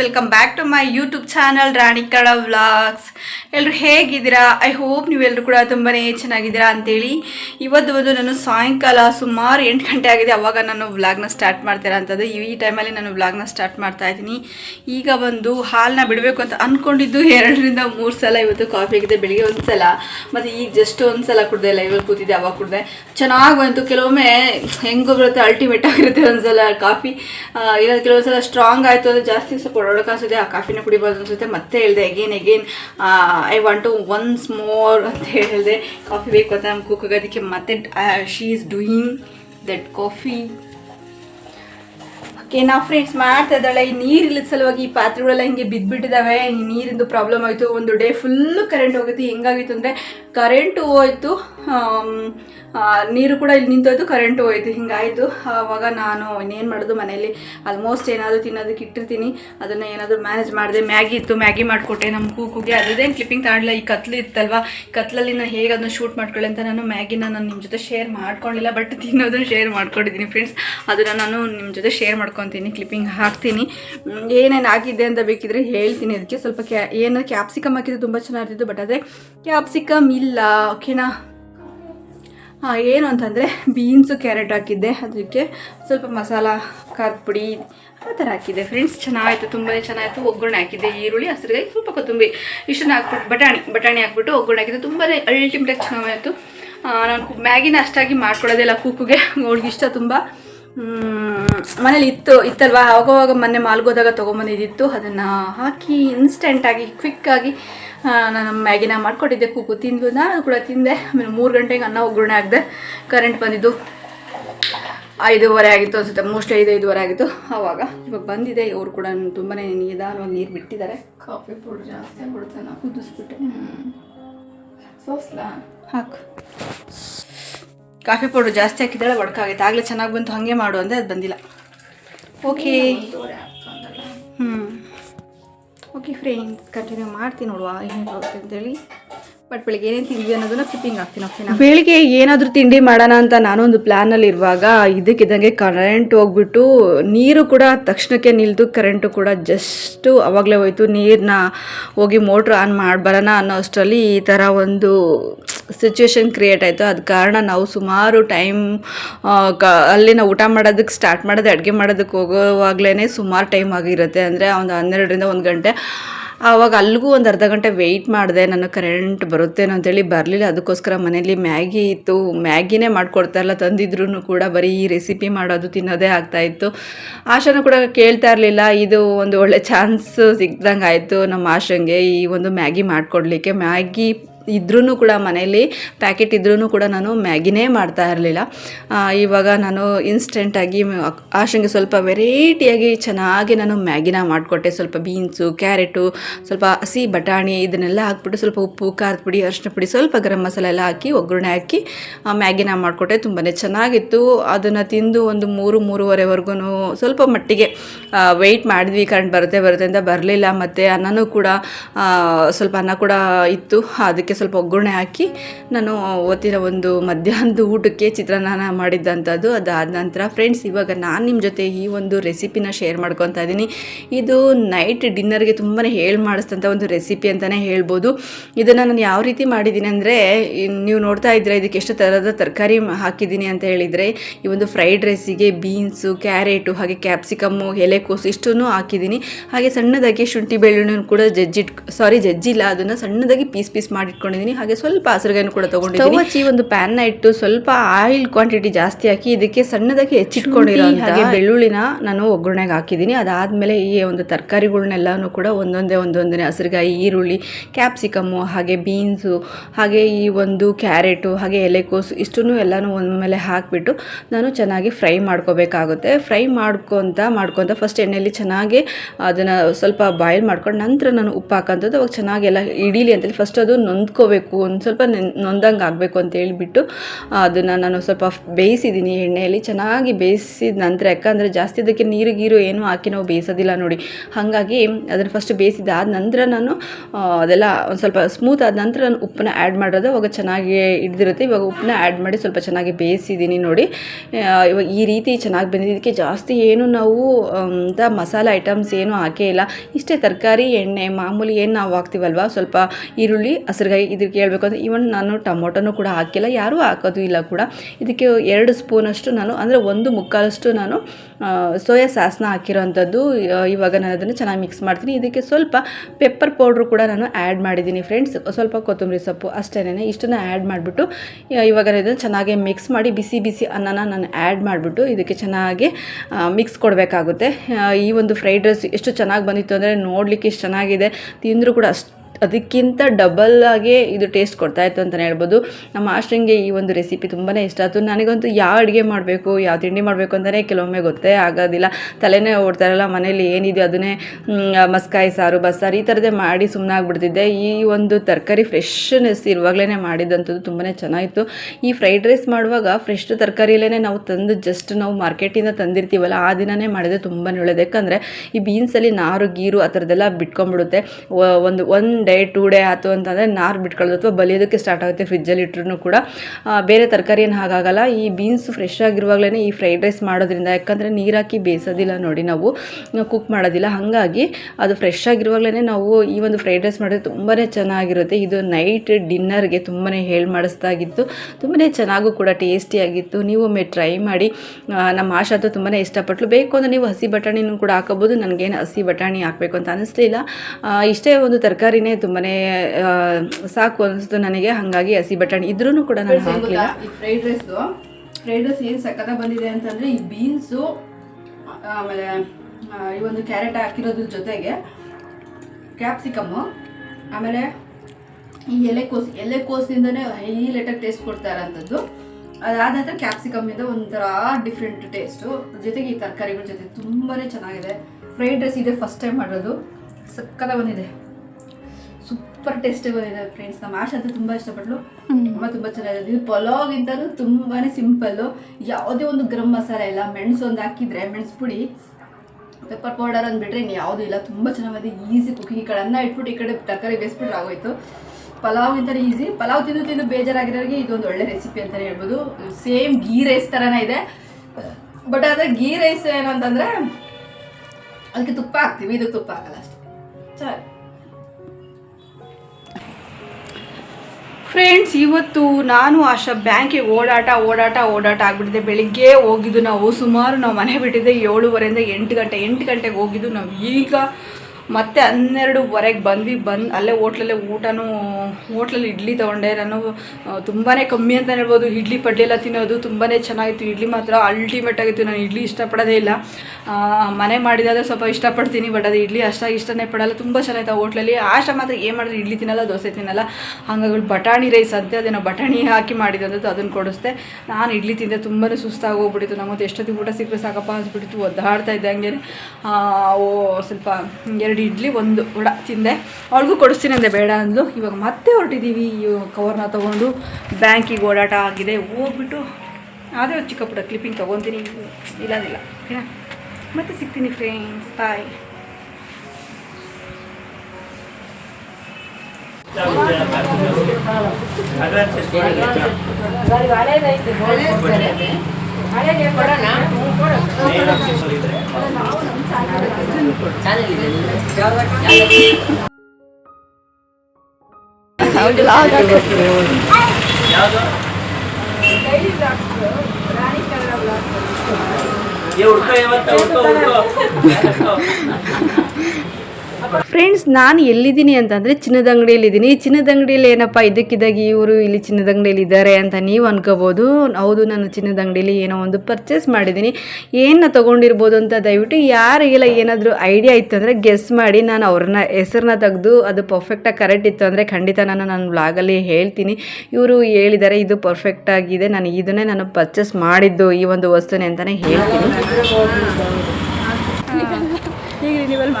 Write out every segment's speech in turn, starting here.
Welcome back to my YouTube channel Rani Kala vlogs ಎಲ್ಲರೂ ಹೇಗಿದ್ದೀರಾ? I hope ನೀವೆಲ್ಲರೂ ಕೂಡ ತುಂಬಾ ಚೆನ್ನಾಗಿದ್ದೀರಾ ಅಂತೇಳಿ. ಇವತ್ತು ಬಂದು ನಾನು ಸಾಯಂಕಾಲ ಸುಮಾರು ಎಂಟು ಗಂಟೆ ಆಗಿದೆ. ಅವಾಗ ನಾನು ವ್ಲಾಗ್ನ ಸ್ಟಾರ್ಟ್ ಮಾಡ್ತೀರಾ ಅಂತದ್ದು ಈ ಟೈಮಲ್ಲಿ ನಾನು ವ್ಲಾಗ್ನ ಸ್ಟಾರ್ಟ್ ಮಾಡ್ತಾ ಇದ್ದೀನಿ. ಈಗ ಬಂದು ಹಾಲನ್ನ ಬಿಡಬೇಕು ಅಂತ ಅಂದ್ಕೊಂಡಿದ್ದು ಎರಡರಿಂದ ಮೂರು ಸಲ ಇವತ್ತು ಕಾಫಿ ಆಗಿದೆ. ಬೆಳಿಗ್ಗೆ ಒಂದು ಸಲ ಮತ್ತು ಈಗ ಜಸ್ಟ್ ಒಂದು ಸಲ ಕುಡ್ದೆ ಲೈವಲ್ಲಿ ಕೂತಿದ್ದೆ, ಅವಾಗ ಕುಡ್ದೆ. ಚೆನ್ನಾಗಿ ಬಂತು. ಕೆಲವೊಮ್ಮೆ ಹೆಂಗೋ ಬರುತ್ತೆ ಅಲ್ಟಿಮೇಟ್ ಆಗಿರುತ್ತೆ ಒಂದ್ಸಲ ಕಾಫಿ ಇಲ್ಲ ಕೆಲವೊಂದು ಸಲ ಸ್ಟ್ರಾಂಗ್ ಆಯಿತು ಅಂದರೆ ಜಾಸ್ತಿ ಸ್ವಲ್ಪ ಅನ್ಸುತ್ತೆ ಆ ಕಾಫಿನ ಕುಡಿಬಾರ್ದು ಅನ್ಸುತ್ತೆ. ಮತ್ತೆ ಹೇಳಿದೆ again again I want to once more ಅಂತ ಹೇಳಿದೆ, ಕಾಫಿ ಬೇಕು ಅಂತ ನಮ್ಗೆ ಕುಕ್ಕಾಗೋದಕ್ಕೆ ಮತ್ತೆ she is doing that coffee ನಾವು ಫ್ರೆಂಡ್ಸ್ ಮಾಡ್ತಾ ಇದ್ದಾಳೆ. ಈ ನೀರು ಇಲ್ಲದ ಸಲುವಾಗಿ ಈ ಪಾತ್ರೆಗಳೆಲ್ಲ ಹಿಂಗೆ ಬಿದ್ದುಬಿಟ್ಟಿದ್ದಾವೆ ಈ ನೀರಿಂದು ಪ್ರಾಬ್ಲಮ್ ಆಯಿತು. ಒಂದು ಡೇ ಫುಲ್ಲು ಕರೆಂಟ್ ಹೋಗಿತ್ತು. ಹೆಂಗಾಗಿತ್ತು ಅಂದರೆ ಕರೆಂಟು ಹೋಯ್ತು. ನೀರು ಕೂಡ ಇಲ್ಲಿ ನಿಂತೋಯ್ತು. ಕರೆಂಟು ಹೋಯ್ತು. ಹಿಂಗಾಯಿತು. ಆವಾಗ ನಾನು ಇನ್ನೇನು ಮಾಡೋದು ಮನೆಯಲ್ಲಿ? ಆಲ್ಮೋಸ್ಟ್ ಏನಾದರೂ ತಿನ್ನೋದಕ್ಕೆ ಇಟ್ಟಿರ್ತೀನಿ. ಅದನ್ನು ಏನಾದರೂ ಮ್ಯಾನೇಜ್ ಮಾಡಿದೆ. ಮ್ಯಾಗಿ ಇತ್ತು. ಮ್ಯಾಗಿ ಮಾಡಿಕೊಟ್ಟೆ. ನಮ್ಮ ಕೂಗೆ ಅದೇನು ಕ್ಲಿಪ್ಪಿಂಗ್ ತಗೊಂಡಿಲ್ಲ. ಈ ಕತ್ಲು ಇತ್ತಲ್ವ? ಕತ್ಲಲ್ಲಿ ನಾನು ಹೇಗೆ ಅದನ್ನು ಶೂಟ್ ಮಾಡ್ಕೊಳ್ಳಿ ಅಂತ ನಾನು ಮ್ಯಾಗಿನ ನಾನು ನಿಮ್ಮ ಜೊತೆ ಶೇರ್ ಮಾಡ್ಕೊಂಡಿಲ್ಲ. ಬಟ್ ತಿನ್ನೋದನ್ನು ಶೇರ್ ಮಾಡ್ಕೊಂಡಿದ್ದೀನಿ ಫ್ರೆಂಡ್ಸ್ ಅದನ್ನು ನಾನು ನಿಮ್ಮ ಜೊತೆ ಶೇರ್ ಮಾಡ್ಕೊತೀನಿ ಕ್ಲಿಪ್ಪಿಂಗ್ ಹಾಕ್ತೀನಿ. ಏನೇನು ಆಗಿದೆ ಅಂತ ಬೇಕಿದ್ರೆ ಹೇಳ್ತೀನಿ ಅದಕ್ಕೆ. ಸ್ವಲ್ಪ ಕ್ಯಾ ಏನು ಕ್ಯಾಪ್ಸಿಕಮ್ ಹಾಕಿದ್ರೆ ತುಂಬ ಚೆನ್ನಾಗಿರ್ತಿತ್ತು ಬಟ್ ಆದರೆ ಕ್ಯಾಪ್ಸಿಕಮ್ ಇಲ್ಲ ಓಕೆನಾ ಹಾಂ, ಏನು ಅಂತಂದರೆ ಬೀನ್ಸು ಕ್ಯಾರೆಟ್ ಹಾಕಿದ್ದೆ. ಅದಕ್ಕೆ ಸ್ವಲ್ಪ ಮಸಾಲ ಖಾರದ ಪುಡಿ ಆ ಥರ ಹಾಕಿದ್ದೆ. ಫ್ರೆಂಡ್ಸ್ ಚೆನ್ನಾಗಿತ್ತು ತುಂಬಾ ಚೆನ್ನಾಗಿತ್ತು ಒಗ್ಗರಣೆ ಹಾಕಿದ್ದೆ, ಈರುಳ್ಳಿ ಹಸಿರುಗಾಯಿ ಸ್ವಲ್ಪ ಕೊತ್ತಂಬರಿ. ಇಷ್ಟನ್ನು ಹಾಕ್ಬಿಟ್ಟು, ಬಟಾಣಿ ಬಟಾಣಿ ಹಾಕ್ಬಿಟ್ಟು ಒಗ್ಗರಣೆ ಹಾಕಿದ್ದೆ. ತುಂಬಾ ಅಲ್ಟಿಮೇಟಾಗಿ ಚೆನ್ನಾಗಿತ್ತು ನಾನು ಮ್ಯಾಗಿನ ಅಷ್ಟಾಗಿ ಮಾಡ್ಕೊಳ್ಳೋದಿಲ್ಲ ಕೂಕುಗೆ. ಅವ್ಳಿಗೆ ಇಷ್ಟ ತುಂಬ. ಮನೇಲಿ ಇತ್ತು ಇತ್ತಲ್ವಾ? ಅವಾಗವಾಗ ಮೊನ್ನೆ ಮಾಲ್ಗೋದಾಗ ತೊಗೊಂಬಂದಿದ್ದಿತ್ತು ಅದನ್ನು ಹಾಕಿ ಇನ್ಸ್ಟೆಂಟಾಗಿ ಕ್ವಿಕ್ಕಾಗಿ ನಾನು ಮ್ಯಾಗಿನ ಮಾಡಿಕೊಟ್ಟಿದ್ದೆ ಕೂಕು ತಿಂದು ನಾನು ಕೂಡ ತಿಂದೆ. ಆಮೇಲೆ ಮೂರು ಗಂಟೆಗೆ ಅನ್ನ ಒಗ್ಗರಣೆ ಆಗಿದೆ. ಕರೆಂಟ್ ಬಂದಿದ್ದು ಐದೂವರೆ ಆಗಿತ್ತು ಅನ್ಸುತ್ತೆ. ಮೋಸ್ಟ್ಲಿ ಐದು ಐದುವರೆ ಆಗಿತ್ತು. ಆವಾಗ ಇವಾಗ ಬಂದಿದೆ. ಇವರು ಕೂಡ ತುಂಬಾ ನಿಧಾನವಾಗಿ ನೀರು ಬಿಟ್ಟಿದ್ದಾರೆ. ಕಾಫಿ ಪೌಡ್ರ್ ಜಾಸ್ತಿ ಆಗ್ಬಿಡುತ್ತೆ. ಕುದಿಸ್ಬಿಟ್ಟು. ಕುದಿಸ್ಬಿಟ್ಟೆ ಸೋಸ್ಲಾ ಹಾಕು. ಕಾಫಿ ಪೌಡರ್ ಜಾಸ್ತಿ ಹಾಕಿದ್ದಾಳೆ ಒಡ್ಕಾಗೈತೆ ಆಗಲೇ ಚೆನ್ನಾಗಿ ಬಂತು, ಹಾಗೆ ಮಾಡು ಅಂದರೆ ಅದು ಬಂದಿಲ್ಲ. ಓಕೆ. ಹ್ಞೂ ಓಕೆ ಫ್ರೆಂಡ್ಸ್, ಕಂಟಿನ್ಯೂ ಮಾಡ್ತೀನಿ ನೋಡುವ ಹೇಗಾಗುತ್ತೆ ಅಂತೇಳಿ. ಬಟ್ ಬೆಳಿಗ್ಗೆ ಏನೇನು ತಿಂದ್ವಿ ಅನ್ನೋದನ್ನ ಕ್ಲಿಪ್ಪಿಂಗ್ ಹಾಕ್ತೀನಿ ಓಕೆನಾ ಬೆಳಿಗ್ಗೆ ಏನಾದರೂ ತಿಂಡಿ ಮಾಡೋಣ ಅಂತ ನಾನೊಂದು ಪ್ಲ್ಯಾನಲ್ಲಿ ಇರುವಾಗ ಇದಕ್ಕಿದ್ದಂಗೆ ಕರೆಂಟ್ ಹೋಗ್ಬಿಟ್ಟು ನೀರು ಕೂಡ ತಕ್ಷಣಕ್ಕೆ ನಿಲ್ದು ಕರೆಂಟು ಕೂಡ ಜಸ್ಟು ಅವಾಗಲೇ ಹೋಯ್ತು. ನೀರನ್ನ ಹೋಗಿ ಮೋಟ್ರ್ ಆನ್ ಮಾಡಿ ಬರೋಣ ಅನ್ನೋ ಅಷ್ಟರಲ್ಲಿ ಈ ಥರ ಒಂದು ಸಿಚುವೇಶನ್ ಕ್ರಿಯೇಟ್ ಆಯಿತು. ಅದ ಕಾರಣ ನಾವು ಸುಮಾರು ಟೈಮ್ ಕ ಅಲ್ಲಿ ನಾವು ಊಟ ಮಾಡೋದಕ್ಕೆ ಸ್ಟಾರ್ಟ್ ಮಾಡೋದು, ಅಡುಗೆ ಮಾಡೋದಕ್ಕೆ ಹೋಗೋವಾಗಲೇ ಸುಮಾರು ಟೈಮ್ ಆಗಿರುತ್ತೆ. ಅಂದರೆ ಒಂದು ಹನ್ನೆರಡರಿಂದ ಒಂದು ಗಂಟೆ. ಆವಾಗ ಅಲ್ಲಿಗೂ ಒಂದು ಅರ್ಧ ಗಂಟೆ ವೆಯ್ಟ್ ಮಾಡಿದೆ. ನಾನು ಕರೆಂಟ್ ಬರುತ್ತೇನೋ ಅಂತೇಳಿ ಬರಲಿಲ್ಲ. ಅದಕ್ಕೋಸ್ಕರ ಮನೇಲಿ ಮ್ಯಾಗಿ ಇತ್ತು. ಮ್ಯಾಗಿನೇ ಮಾಡ್ಕೊಡ್ತಾ ಇಲ್ಲ ತಂದಿದ್ರು ಕೂಡ ಬರೀ ಈ ರೆಸಿಪಿ ಮಾಡೋದು ತಿನ್ನೋದೇ ಆಗ್ತಾಯಿತ್ತು ಆಶಾನು ಕೂಡ ಕೇಳ್ತಾ ಇರಲಿಲ್ಲ. ಇದು ಒಂದು ಒಳ್ಳೆ ಚಾನ್ಸ್ ಸಿಗ್ದಂಗೆ ಆಯಿತು ನಮ್ಮ ಆಶಂಗೆ. ಈ ಒಂದು ಮ್ಯಾಗಿ ಮಾಡಿಕೊಡ್ಲಿಕ್ಕೆ. ಮ್ಯಾಗಿ ಇದ್ರೂ ಕೂಡ ಮನೆಯಲ್ಲಿ ಪ್ಯಾಕೆಟ್ ಇದ್ರೂ ಕೂಡ ನಾನು ಮ್ಯಾಗಿನೇ ಮಾಡ್ತಾ ಇರಲಿಲ್ಲ. ಇವಾಗ ನಾನು ಇನ್ಸ್ಟೆಂಟಾಗಿ ಆಶಂಗೆ ಸ್ವಲ್ಪ ವೆರೈಟಿಯಾಗಿ ಚೆನ್ನಾಗಿ ನಾನು ಮ್ಯಾಗಿನ ಮಾಡಿಕೊಟ್ಟೆ. ಸ್ವಲ್ಪ ಬೀನ್ಸು, ಕ್ಯಾರೆಟು, ಸ್ವಲ್ಪ ಹಸಿ ಬಟಾಣಿ ಇದನ್ನೆಲ್ಲ ಹಾಕ್ಬಿಟ್ಟು ಸ್ವಲ್ಪ ಉಪ್ಪು, ಖಾರದ ಪುಡಿ, ಅರಿಶಿನ ಪುಡಿ ಸ್ವಲ್ಪ ಗರಂ ಮಸಾಲೆ ಎಲ್ಲ ಹಾಕಿ ಒಗ್ಗರಣೆ ಹಾಕಿ ಮ್ಯಾಗಿನ ಮಾಡಿಕೊಟ್ಟೆ. ತುಂಬಾ ಚೆನ್ನಾಗಿತ್ತು. ಅದನ್ನು ತಿಂದು ಒಂದು ಮೂರು, ಮೂರುವರೆವರೆಗೂ ಸ್ವಲ್ಪ ಮಟ್ಟಿಗೆ ವೆಯ್ಟ್ ಮಾಡಿದ್ವಿ. ಕರೆಂಟ್ ಬರುತ್ತೆ ಬರುತ್ತೆ ಅಂತ ಬರಲಿಲ್ಲ. ಮತ್ತು ಅನ್ನನೂ ಕೂಡ ಸ್ವಲ್ಪ ಅನ್ನ ಕೂಡ ಇತ್ತು. ಅದಕ್ಕೆ ಸ್ವಲ್ಪ ಒಗ್ಗರಣೆ ಹಾಕಿ ನಾನು ಅವತ್ತಿನ ಒಂದು ಮಧ್ಯಾಹ್ನದ ಊಟಕ್ಕೆ ಚಿತ್ರಾನ್ನ ಮಾಡಿದ್ದಂಥದ್ದು ಅದಾದ ನಂತರ ಫ್ರೆಂಡ್ಸ್ ಇವಾಗ ನಾನು ನಿಮ್ಮ ಜೊತೆ ಈ ಒಂದು ರೆಸಿಪಿನ ಶೇರ್ ಮಾಡ್ಕೊತಾ ಇದ್ದೀನಿ ಇದು ನೈಟ್ ಡಿನ್ನರ್ಗೆ ತುಂಬಾ ಹೇಳಿ ಮಾಡಿಸ್ತಂಥ ಒಂದು ರೆಸಿಪಿ ಅಂತಲೇ ಹೇಳ್ಬೋದು. ಇದನ್ನು ನಾನು ಯಾವ ರೀತಿ ಮಾಡಿದ್ದೀನಿ ಅಂದರೆ ನೀವು ನೋಡ್ತಾ ಇದ್ರೆ ಇದಕ್ಕೆ ಎಷ್ಟು ಥರದ ತರಕಾರಿ ಹಾಕಿದ್ದೀನಿ ಅಂತ ಹೇಳಿದರೆ, ಈ ಒಂದು ಫ್ರೈಡ್ ರೈಸಿಗೆ ಬೀನ್ಸು ಕ್ಯಾರೆಟು ಹಾಗೆ ಕ್ಯಾಪ್ಸಿಕಮ್ಮು ಎಲೆಕೋಸು ಇಷ್ಟನ್ನು ಹಾಕಿದ್ದೀನಿ ಹಾಗೆ ಸಣ್ಣದಾಗಿ ಶುಂಠಿ ಬೆಳ್ಳುಳ್ಳಿ ಕೂಡ ಜಜ್ಜಿಟ್ ಸಾರಿ ಜಜ್ಜಿಲ್ಲ, ಅದನ್ನು ಸಣ್ಣದಾಗಿ ಪೀಸ್ ಪೀಸ್ ಮಾಡಿಟ್ಕೊಂಡಿದ್ದೀನಿ ಹಾಗೆ ಸ್ವಲ್ಪ ಹಸಿರುಗಾಯನ್ನು ಕೂಡ ತೊಗೊಂಡಿದ್ದೀನಿ. ಹಚ್ಚಿ ಒಂದು ಪ್ಯಾನ್ನ ಇಟ್ಟು ಸ್ವಲ್ಪ ಆಯಿಲ್ ಕ್ವಾಂಟಿಟಿ ಜಾಸ್ತಿ ಹಾಕಿ ಇದಕ್ಕೆ ಸಣ್ಣದಾಗಿ ಹೆಚ್ಚಿಟ್ಕೊಂಡಿರೋ ಹಾಗೆ ಬೆಳ್ಳುಳ್ಳಿನ ನಾನು ಒಗ್ಗರಣೆಗೆ ಹಾಕಿದ್ದೀನಿ. ಅದಾದಮೇಲೆ ಈ ಒಂದು ತರಕಾರಿಗಳನ್ನೆಲ್ಲನೂ ಕೂಡ ಒಂದೊಂದೇ ಒಂದೊಂದೇ ಹಸಿರುಗಾಯಿ ಈರುಳ್ಳಿ ಕ್ಯಾಪ್ಸಿಕಮ್ಮು ಹಾಗೆ ಬೀನ್ಸು ಹಾಗೆ ಈ ಒಂದು ಕ್ಯಾರೆಟು ಹಾಗೆ ಎಲೆಕೋಸು ಇಷ್ಟನ್ನು ಎಲ್ಲನೂ ಒಂದ್ಮೇಲೆ ಹಾಕಿಬಿಟ್ಟು ನಾನು ಚೆನ್ನಾಗಿ ಫ್ರೈ ಮಾಡ್ಕೋಬೇಕಾಗುತ್ತೆ. ಫ್ರೈ ಮಾಡ್ಕೊತ ಮಾಡ್ಕೊತ ಫಸ್ಟ್ ಎಣ್ಣೆಯಲ್ಲಿ ಚೆನ್ನಾಗಿ ಅದನ್ನು ಸ್ವಲ್ಪ ಬಾಯ್ಲ್ ಮಾಡ್ಕೊಂಡು ನಂತರ ನಾನು ಉಪ್ಪು ಹಾಕೋಂಥದ್ದು ಅವಾಗ ಚೆನ್ನಾಗಿ ಎಲ್ಲ ಹಿಡೀಲಿ ಅಂತೇಳಿ ಫಸ್ಟ್ ಅದು ನೊಂದ್ಕೊ ಹೊಂದ್ಕೋಬೇಕು ಒಂದು ಸ್ವಲ್ಪ ನೊಂದಂಗೆ ಆಗಬೇಕು ಅಂತ ಹೇಳಿಬಿಟ್ಟು, ಅದನ್ನು ನಾನು ಸ್ವಲ್ಪ ಬೇಯಿಸಿದ್ದೀನಿ ಎಣ್ಣೆಯಲ್ಲಿ. ಚೆನ್ನಾಗಿ ಬೇಯಿಸಿದ ನಂತರ, ಯಾಕಂದರೆ ಜಾಸ್ತಿ ಅದಕ್ಕೆ ನೀರು ಗೀರು ಏನೂ ಹಾಕಿ ನಾವು ಬೇಯಿಸೋದಿಲ್ಲ ನೋಡಿ. ಹಾಗಾಗಿ ಅದನ್ನು ಫಸ್ಟ್ ಬೇಯಿಸಿದ ನಂತರ ನಾನು ಅದೆಲ್ಲ ಒಂದು ಸ್ವಲ್ಪ ಸ್ಮೂತ್ ಆದ ನಂತರ ನಾನು ಉಪ್ಪನ್ನ ಆ್ಯಡ್ ಮಾಡೋದು ಅವಾಗ ಚೆನ್ನಾಗಿ ಹಿಡ್ದಿರುತ್ತೆ. ಇವಾಗ ಉಪ್ಪನ್ನ ಆ್ಯಡ್ ಮಾಡಿ ಸ್ವಲ್ಪ ಚೆನ್ನಾಗಿ ಬೇಯಿಸಿದ್ದೀನಿ ನೋಡಿ. ಇವಾಗ ಈ ರೀತಿ ಚೆನ್ನಾಗಿ ಬಂದಿದೆ. ಇದಕ್ಕೆ ಜಾಸ್ತಿ ಏನು ನಾವು, ಅಂತ ಮಸಾಲೆ ಐಟಮ್ಸ್ ಏನೂ ಹಾಕೇ ಇಲ್ಲ. ಇಷ್ಟೇ ತರಕಾರಿ, ಎಣ್ಣೆ, ಮಾಮೂಲಿ ಏನು ನಾವು ಹಾಕ್ತೀವಲ್ವ? ಸ್ವಲ್ಪ ಈರುಳ್ಳಿ, ಹಸಿರುಗಾಯಿ ಇದಕ್ಕೆ ಹೇಳಬೇಕು ಅಂದರೆ ಈವನ್ ನಾನು ಟೊಮೊಟೊನೂ ಕೂಡ ಹಾಕಿಲ್ಲ, ಯಾರೂ ಹಾಕೋದು ಇಲ್ಲ ಕೂಡ. ಇದಕ್ಕೆ ಎರಡು ಸ್ಪೂನಷ್ಟು ನಾನು, ಅಂದರೆ ಒಂದು ಮುಕ್ಕಾಲಷ್ಟು ನಾನು ಸೋಯಾ ಸಾಸ್ನ ಹಾಕಿರೋವಂಥದ್ದು ಇವಾಗ ನಾನು ಅದನ್ನು ಚೆನ್ನಾಗಿ ಮಿಕ್ಸ್ ಮಾಡ್ತೀನಿ. ಇದಕ್ಕೆ ಸ್ವಲ್ಪ ಪೆಪ್ಪರ್ ಪೌಡ್ರು ಕೂಡ ನಾನು ಆ್ಯಡ್ ಮಾಡಿದ್ದೀನಿ ಫ್ರೆಂಡ್ಸ್ ಸ್ವಲ್ಪ ಕೊತ್ತಂಬರಿ ಸೊಪ್ಪು ಅಷ್ಟೇನೆ ಇಷ್ಟನ್ನು ಆ್ಯಡ್ ಮಾಡಿಬಿಟ್ಟು ಇವಾಗ ನಾನು ಇದನ್ನು ಚೆನ್ನಾಗಿ ಮಿಕ್ಸ್ ಮಾಡಿ ಬಿಸಿ ಬಿಸಿ ಅನ್ನನ ನಾನು ಆ್ಯಡ್ ಮಾಡಿಬಿಟ್ಟು ಇದಕ್ಕೆ ಚೆನ್ನಾಗಿ ಮಿಕ್ಸ್ ಕೊಡಬೇಕಾಗುತ್ತೆ. ಈ ಒಂದು ಫ್ರೈಡ್ ರೈಸ್ ಎಷ್ಟು ಚೆನ್ನಾಗಿ ಬಂದಿತ್ತು ಅಂದರೆ ನೋಡಲಿಕ್ಕೆ ಎಷ್ಟು ಚೆನ್ನಾಗಿದೆ. ತಿಂದರೂ ಕೂಡ ಅಷ್ಟು ಅದಕ್ಕಿಂತ ಡಬಲ್ ಆಗಿ ಇದು ಟೇಸ್ಟ್ ಕೊಡ್ತಾ ಇತ್ತು ಅಂತಲೇ ಹೇಳ್ಬೋದು. ನಮ್ಮ ಮಾಸ್ಟ್ರಿಗೆ ಈ ಒಂದು ರೆಸಿಪಿ ತುಂಬಾ ಇಷ್ಟ ಆಯಿತು. ನನಗಂತೂ ಯಾವ ಅಡುಗೆ ಮಾಡಬೇಕು, ಯಾವ ತಿಂಡಿ ಮಾಡಬೇಕು ಅಂತಲೇ ಕೆಲವೊಮ್ಮೆ ಗೊತ್ತೇ ಆಗೋದಿಲ್ಲ. ತಲೆನೇ ಓಡ್ತಾರಲ್ಲ ಮನೇಲಿ ಏನಿದೆ ಅದನ್ನೇ ಮಸ್ಕಾಯಿ ಸಾರು, ಬಸ್ಸಾರು ಈ ಥರದೇ ಮಾಡಿ ಸುಮ್ಮನೆ ಆಗಿಬಿಡ್ತಿದ್ದೆ ಈ ಒಂದು ತರಕಾರಿ ಫ್ರೆಶ್ನೆಸ್ ಇರುವಾಗಲೇ ಮಾಡಿದಂಥದ್ದು ತುಂಬಾ ಚೆನ್ನಾಗಿತ್ತು. ಈ ಫ್ರೈಡ್ ರೈಸ್ ಮಾಡುವಾಗ ಫ್ರೆಶ್ ತರಕಾರಿಯಲ್ಲೇ ನಾವು ತಂದು ಜಸ್ಟ್ ನಾವು ಮಾರ್ಕೆಟಿಂದ ತಂದಿರ್ತೀವಲ್ಲ, ಆ ದಿನವೇ ಮಾಡಿದ್ರೆ ತುಂಬಾ ಒಳ್ಳೆಯದು ಯಾಕಂದರೆ ಈ ಬೀನ್ಸಲ್ಲಿ ನಾರು, ಗೀರು ಆ ಥರದ್ದೆಲ್ಲ ಬಿಟ್ಕೊಂಡ್ಬಿಡುತ್ತೆ. ಒಂದು ಒನ್ ಡೇ, ಟೂ ಡೇ ಆಯಿತು ಅಂತಂದರೆ ನಾರು ಬಿಟ್ಕೊಳ್ಳೋದು ಅಥವಾ ಬಲಿಯೋದಕ್ಕೆ ಸ್ಟಾರ್ಟ್ ಆಗುತ್ತೆ ಫ್ರಿಜ್ಜಲ್ಲಿ ಇಟ್ಟರೂ ಕೂಡ. ಬೇರೆ ತರಕಾರಿ ಏನು ಹಾಗಾಗಲ್ಲ. ಈ ಬೀನ್ಸ್ ಫ್ರೆಶ್ ಆಗಿರುವಾಗಲೇ ಈ ಫ್ರೈಡ್ ರೈಸ್ ಮಾಡೋದ್ರಿಂದ, ಯಾಕಂದರೆ ನೀರು ಹಾಕಿ ಬೇಯಿಸೋದಿಲ್ಲ ನೋಡಿ ನಾವು. ಕುಕ್ ಮಾಡೋದಿಲ್ಲ. ಹಾಗಾಗಿ ಅದು ಫ್ರೆಶ್ ಆಗಿರುವಾಗಲೇ ನಾವು ಈ ಒಂದು ಫ್ರೈಡ್ ರೈಸ್ ಮಾಡಿದ್ರೆ ತುಂಬಾ ಚೆನ್ನಾಗಿರುತ್ತೆ. ಇದು ನೈಟ್ ಡಿನ್ನರ್ಗೆ ತುಂಬಾ ಹೇಳಿ ಮಾಡಿಸ್ದಾಗಿತ್ತು. ತುಂಬಾ ಚೆನ್ನಾಗೂ ಕೂಡ ಟೇಸ್ಟಿಯಾಗಿತ್ತು ನೀವು ಒಮ್ಮೆ ಟ್ರೈ ಮಾಡಿ ನಮ್ಮ ಆಶಾ ಅಂತೂ ತುಂಬಾ ಇಷ್ಟಪಟ್ಲು. ಬೇಕು ಅಂದರೆ ನೀವು ಹಸಿ ಬಟಾಣಿನೂ ಕೂಡ ಹಾಕೋಬೋದು ನನಗೇನು ಹಸಿ ಬಟಾಣಿ ಹಾಕಬೇಕು ಅಂತ ಅನ್ನಿಸ್ಲಿಲ್ಲ ಇಷ್ಟೇ ಒಂದು ತರಕಾರಿನೇ ತುಂಬಾ ಸಾಕು ಅನಿಸ್ತು ನನಗೆ. ಹಾಗಾಗಿ ಹಸಿ ಬಟಾಣಿ ಇದ್ರೂ ಕೂಡ ನಾನು ಹಾಕಲಿಲ್ಲ ಈ ಫ್ರೈಡ್ ರೈಸು ಫ್ರೈಡ್ ರೈಸ್ ಏನು ಸಖತ್ತ ಬಂದಿದೆ ಅಂತಂದರೆ ಈ ಬೀನ್ಸು ಆಮೇಲೆ ಈ ಒಂದು ಕ್ಯಾರೆಟ್ ಹಾಕಿರೋದ್ರ ಜೊತೆಗೆ ಕ್ಯಾಪ್ಸಿಕಮ್ಮು ಆಮೇಲೆ ಈ ಎಲೆಕೋಸು ಎಲೆಕೋಸಿಂದನೇ ಲೆಟರ್ ಟೇಸ್ಟ್ ಕೊಡ್ತಾ ಇರೋಂಥದ್ದು. ಅದಾದ ನಂತರ ಕ್ಯಾಪ್ಸಿಕಮ್ಮಿಂದ ಒಂಥರ ಡಿಫ್ರೆಂಟ್ ಟೇಸ್ಟು ಜೊತೆಗೆ ಈ ತರಕಾರಿಗಳ ಜೊತೆ ತುಂಬಾ ಚೆನ್ನಾಗಿದೆ. ಫ್ರೈಡ್ ರೈಸ್ ಇದೆ ಫಸ್ಟ್ ಟೈಮ್ ಮಾಡೋದು. ಸಕ್ಕತ್ತ ಬಂದಿದೆ. ಸೂಪರ್ ಟೇಸ್ಟಿ ಇದೆ ಫ್ರೆಂಡ್ಸ್. ನಮ್ಮ ಆಶಾ ಅಂತ ತುಂಬ ಇಷ್ಟಪಟ್ಲು. ತುಂಬ ತುಂಬ ಚೆನ್ನಾಗಿದೆ. ಇದು ಪಲಾವ್ಗಿಂತಲೂ ತುಂಬಾ ಸಿಂಪಲ್ಲು. ಯಾವುದೇ ಒಂದು ಗರಂ ಮಸಾಲೆ ಇಲ್ಲ ಮೆಣಸು ಒಂದು ಹಾಕಿದ್ರೆ ಮೆಣಸು ಪುಡಿ ಪೆಪ್ಪರ್ ಪೌಡರ್ ಅಂದ್ಬಿಟ್ರೆ ಇನ್ನು ಯಾವುದೂ ಇಲ್ಲ. ತುಂಬ ಚೆನ್ನಾಗಿದೆ. ಈಸಿ ಕುಕಿಂಗ್ ಈ ಕಡೆ ಅನ್ನ ಇಟ್ಬಿಟ್ಟು ಈ ಕಡೆ ತರಕಾರಿ ಬೇಯಿಸ್ಬಿಟ್ರೆ ಆಗೋಯ್ತು. ಪಲಾವ್ಗಿಂತಲೂ ಈಸಿ. ಪಲಾವ್ ತಿಂದು ತಿಂದು ಬೇಜಾರಾಗಿರೋರಿಗೆ ಇದೊಂದು ಒಳ್ಳೆ ರೆಸಿಪಿ ಅಂತಲೇ ಹೇಳ್ಬೋದು. ಸೇಮ್ ಗೀ ರೈಸ್ ಥರನೇ ಇದೆ. ಬಟ್ ಆದರೆ ಗೀ ರೈಸ್ ಏನು ಅಂತಂದರೆ ಅದಕ್ಕೆ ತುಪ್ಪ ಹಾಕ್ತೀವಿ. ಇದು ತುಪ್ಪ ಹಾಕಲ್ಲ ಅಷ್ಟೇ. ಚೆನ್ನಾಗಿ ಫ್ರೆಂಡ್ಸ್ ಇವತ್ತು ನಾನು ಆಶಾ ಬ್ಯಾಂಕಿಗೆ ಓಡಾಟ ಓಡಾಟ ಓಡಾಟ ಆಗ್ಬಿಟ್ಟಿದೆ. ಬೆಳಿಗ್ಗೆ ಹೋಗಿದ್ದು ನಾವು ಸುಮಾರು ನಾವು ಮನೆ ಬಿಟ್ಟಿದ್ದೆ ಏಳುವರೆಯಿಂದ ಎಂಟು ಗಂಟೆ, ಎಂಟು ಗಂಟೆಗೆ ಹೋಗಿದ್ದು ನಾವು ಈಗ ಮತ್ತೆ ಹನ್ನೆರಡುವರೆಗೆ ಬಂದ್ವಿ, ಬಂದು ಅಲ್ಲೇ ಹೋಟ್ಲಲ್ಲೇ ಊಟನೂ, ಹೋಟ್ಲಲ್ಲಿ ಇಡ್ಲಿ ತೊಗೊಂಡೆ. ನಾನು ತುಂಬಾ ಕಮ್ಮಿ ಅಂತ ಹೇಳ್ಬೋದು. ಇಡ್ಲಿ ಪಡ್ಲಿ ಎಲ್ಲ ತಿನ್ನೋದು ತುಂಬಾ ಚೆನ್ನಾಗಿತ್ತು. ಇಡ್ಲಿ ಮಾತ್ರ ಅಲ್ಟಿಮೇಟ್ ಆಗಿತ್ತು. ನಾನು ಇಡ್ಲಿ ಇಷ್ಟಪಡೋದೇ ಇಲ್ಲ. ಮನೆ ಮಾಡಿದಾದ್ರೆ ಸ್ವಲ್ಪ ಇಷ್ಟಪಡ್ತೀನಿ ಬಟ್ ಅದು ಇಡ್ಲಿ ಅಷ್ಟಾಗಿ ಇಷ್ಟನೇ ಪಡಲ್ಲ. ತುಂಬ ಚೆನ್ನಾಗಿತ್ತು ಆ ಹೋಟ್ಲಲ್ಲಿ. ಆಶಾ ಮಾತ್ರ ಏನು ಮಾಡಿದ್ರೆ? ಇಡ್ಲಿ ತಿನ್ನಲ್ಲ, ದೋಸೆ ತಿನ್ನಲ್ಲ. ಹಾಗಾಗಿ ಬಟಾಣಿ ರೈಸ್ ಅಂತೆ. ಅದೇನೋ ಬಟಾಣಿ ಹಾಕಿ ಮಾಡಿದಂಥದ್ದು ಅದನ್ನು ಕೊಡಿಸ್ದೆ ನಾನು ಇಡ್ಲಿ ತಿಂದೆ. ತುಂಬಾ ಸುಸ್ತಾಗಿ ಹೋಗ್ಬಿಟ್ಟಿತ್ತು ನಮ್ಮದು ಎಷ್ಟೊತ್ತಿಗೆ ಊಟ ಸಿಕ್ಕರೆ ಸಾಕಪ್ಪ ಅನ್ಸ್ಬಿಟ್ಟಿತ್ತು. ಒದ್ದಾಡ್ತಾ ಇದ್ದೆ ಹಂಗೆ ಓ, ಸ್ವಲ್ಪ ಎರಡು ಇಡ್ಲಿ ಒಂದು ವಡ ತಿಂದೆ. ಅವಳಿಗೂ ಕೊಡಿಸ್ತೀನಿ ಅಂದೆ ಬೇಡ ಅಂದ್ಲು. ಇವಾಗ ಮತ್ತೆ ಹೊರಟಿದ್ದೀವಿ ಈ ಕವರ್ನ ತೊಗೊಂಡು ಬ್ಯಾಂಕಿಗೆ ಓಡಾಟ ಆಗಿದೆ. ಹೋಗ್ಬಿಟ್ಟು ಆದರೆ ಒಂದು ಚಿಕ್ಕ ಪುಟ್ಟ ಕ್ಲಿಪ್ಪಿಂಗ್ ತೊಗೊತೀನಿ. ಇಲ್ಲದಿಲ್ಲ ಓಕೆನಾ? ಮತ್ತೆ ಸಿಗ್ತೀನಿ ಫ್ರೆಂಡ್ಸ್ ಬಾಯ್ ಹುಡ್ಕೋ ಯಾವತ್ತು ಹುಡ್ಕೋ ಹುಡ್ಕೋ? ಫ್ರೆಂಡ್ಸ್ ನಾನು ಎಲ್ಲಿದ್ದೀನಿ ಅಂತಂದರೆ ಚಿನ್ನದ ಅಂಗಡಿಯಲ್ಲಿದ್ದೀನಿ. ಚಿನ್ನದ ಅಂಗಡಿಯಲ್ಲಿ ಏನಪ್ಪ ಇದಕ್ಕಿದ್ದಾಗಿ ಇವರು ಇಲ್ಲಿ ಚಿನ್ನದ ಅಂಗಡಿಯಲ್ಲಿ ಇದ್ದಾರೆ ಅಂತ ನೀವು ಅನ್ಕೋಬೋದು. ಹೌದು ನಾನು ಚಿನ್ನದ ಅಂಗಡಿಯಲ್ಲಿ ಏನೋ ಒಂದು ಪರ್ಚೇಸ್ ಮಾಡಿದ್ದೀನಿ. ಏನು ತೊಗೊಂಡಿರ್ಬೋದು ಅಂತ ದಯವಿಟ್ಟು ಯಾರಿಗೆಲ್ಲ ಏನಾದರೂ ಐಡಿಯಾ ಇತ್ತು ಅಂದರೆ ಗೆಸ್ ಮಾಡಿ. ನಾನು ಅವ್ರನ್ನ ಹೆಸರನ್ನ ತೆಗೆದು ಅದು ಪರ್ಫೆಕ್ಟಾಗಿ ಕರೆಕ್ಟ್ ಇತ್ತು ಅಂದರೆ ಖಂಡಿತ ನಾನು ನನ್ನ ವ್ಲಾಗಲ್ಲಿ ಹೇಳ್ತೀನಿ. ಇವರು ಹೇಳಿದ್ದಾರೆ ಇದು ಪರ್ಫೆಕ್ಟ್ ಆಗಿದೆ. ನಾನು ಇದನ್ನೇ ನಾನು ಪರ್ಚೇಸ್ ಮಾಡಿದ್ದು ಈ ಒಂದು ವಸ್ತುನೇ ಅಂತಲೇ ಹೇಳ್ತೀನಿ.